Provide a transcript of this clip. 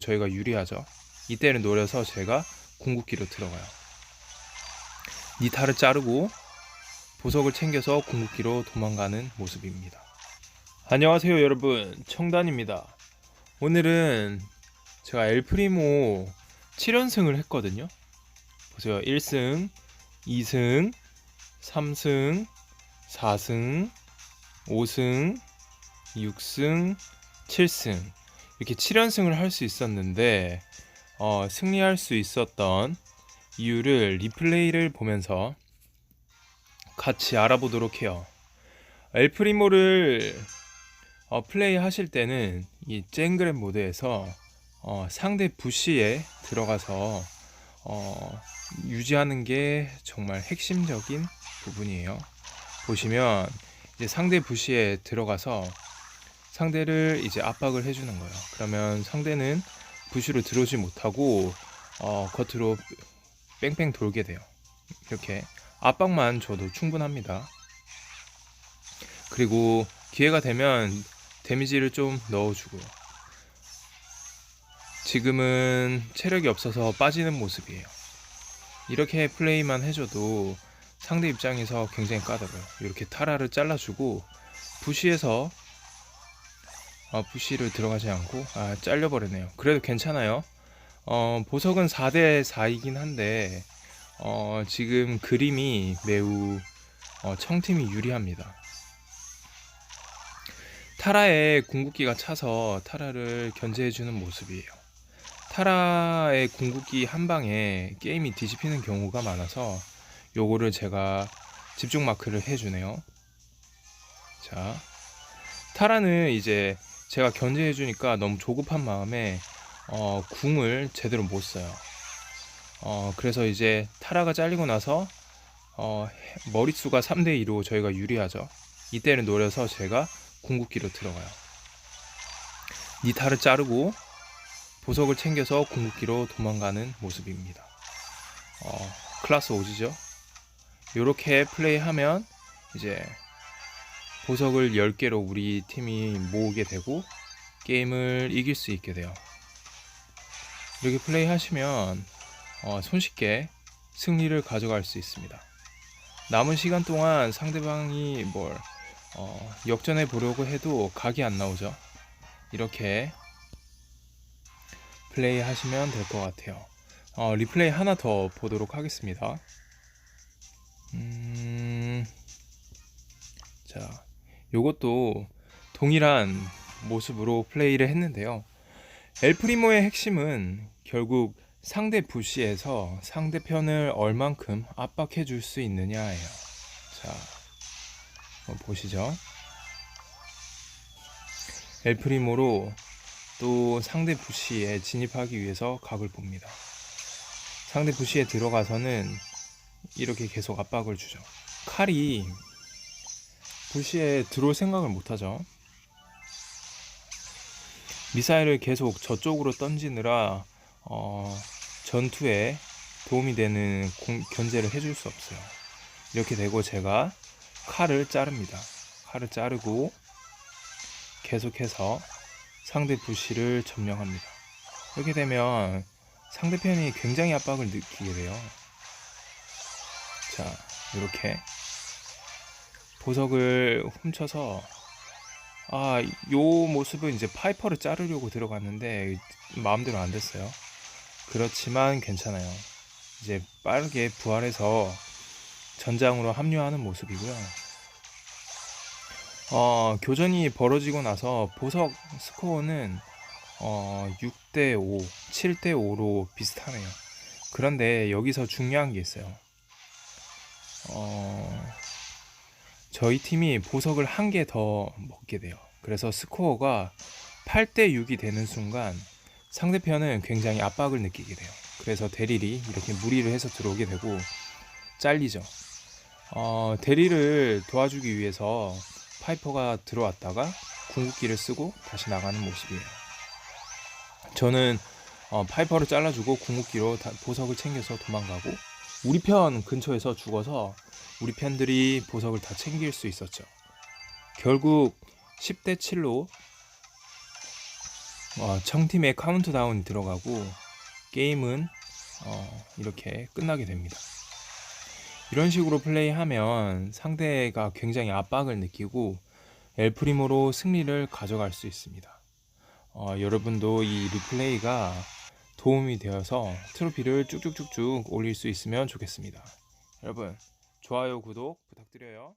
저희가 유리하죠. 이때를 노려서 제가 궁극기로 들어가요. 니타를 자르고 보석을 챙겨서 궁극기로 도망가는 모습입니다. 안녕하세요 여러분 청단입니다. 오늘은 제가 엘프리모 7연승을 했거든요. 보세요 1승, 2승, 3승, 4승, 5승, 6승, 7승 이렇게 7연승을 할 수 있었는데 어, 승리할 수 있었던 이유를 리플레이를 보면서 같이 알아보도록 해요. 엘프리모를 어, 플레이 하실 때는 이 쨍그랩 모드에서 어, 상대 부시에 들어가서 어, 유지하는 게 정말 핵심적인 부분이에요. 보시면 이제 상대 부시에 들어가서 상대를 이제 압박을 해주는 거예요. 그러면 상대는 부시로 들어오지 못하고 어, 겉으로 뺑뺑 돌게 돼요. 이렇게 압박만 줘도 충분합니다. 그리고 기회가 되면 데미지를 좀 넣어주고요. 지금은 체력이 없어서 빠지는 모습이에요. 이렇게 플레이만 해줘도 상대 입장에서 굉장히 까다로워요. 이렇게 타라를 잘라주고 부시에서 아, 부시를 들어가지 않고 아, 잘려버리네요. 그래도 괜찮아요. 어, 보석은 4대 4이긴 한데 어, 지금 그림이 매우 어, 청팀이 유리합니다. 타라의 궁극기가 차서 타라를 견제해주는 모습이에요. 타라의 궁극기 한 방에 게임이 뒤집히는 경우가 많아서 요거를 제가 집중 마크를 해주네요. 자, 타라는 이제 제가 견제해 주니까 너무 조급한 마음에 어, 궁을 제대로 못 써요. 어, 그래서 이제 타라가 잘리고 나서 어, 머릿수가 3대 2로 저희가 유리하죠. 이때를 노려서 제가 궁극기로 들어가요. 니타를 자르고 보석을 챙겨서 궁극기로 도망가는 모습입니다. 어, 클라스 오지죠? 이렇게 플레이하면 이제 보석을 10개로 우리 팀이 모으게 되고 게임을 이길 수 있게 돼요. 이렇게 플레이 하시면 어, 손쉽게 승리를 가져갈 수 있습니다. 남은 시간 동안 상대방이 뭘 어, 역전해 보려고 해도 각이 안 나오죠. 이렇게 플레이 하시면 될 것 같아요. 어, 리플레이 하나 더 보도록 하겠습니다. 음, 자, 요것도 동일한 모습으로 플레이를 했는데요. 엘프리모의 핵심은 결국 상대 부시에서 상대편을 얼만큼 압박해 줄 수 있느냐예요. 자, 보시죠. 엘프리모로 또 상대 부시에 진입하기 위해서 각을 봅니다. 상대 부시에 들어가서는 이렇게 계속 압박을 주죠. 칼이 부시에 들어올 생각을 못하죠. 미사일을 계속 저쪽으로 던지느라 어, 전투에 도움이 되는 공, 견제를 해줄 수 없어요. 이렇게 되고 제가 칼을 자릅니다. 칼을 자르고 계속해서 상대 부시를 점령합니다. 이렇게 되면 상대편이 굉장히 압박을 느끼게 돼요. 자, 이렇게 보석을 훔쳐서 아, 요 모습은 이제 파이퍼를 자르려고 들어갔는데 마음대로 안 됐어요. 그렇지만 괜찮아요. 이제 빠르게 부활해서 전장으로 합류하는 모습이고요. 어, 교전이 벌어지고 나서 보석 스코어는 어, 6대 5, 7대 5로 비슷하네요. 그런데 여기서 중요한 게 있어요. 어, 저희 팀이 보석을 한 개 더 먹게 돼요. 그래서 스코어가 8대 6이 되는 순간 상대편은 굉장히 압박을 느끼게 돼요. 그래서 대릴이 이렇게 무리를 해서 들어오게 되고 잘리죠. 어, 대리를 도와주기 위해서 파이퍼가 들어왔다가 궁극기를 쓰고 다시 나가는 모습이에요. 저는 어, 파이퍼를 잘라주고 궁극기로 다, 보석을 챙겨서 도망가고 우리 편 근처에서 죽어서 우리 편들이 보석을 다 챙길 수 있었죠. 결국 10대 7로 어, 청팀의 카운트다운이 들어가고 게임은 어, 이렇게 끝나게 됩니다. 이런 식으로 플레이하면 상대가 굉장히 압박을 느끼고 엘프리모로 승리를 가져갈 수 있습니다. 어, 여러분도 이 리플레이가 도움이 되어서 트로피를 쭉쭉쭉쭉 올릴 수 있으면 좋겠습니다. 여러분, 좋아요, 구독 부탁드려요.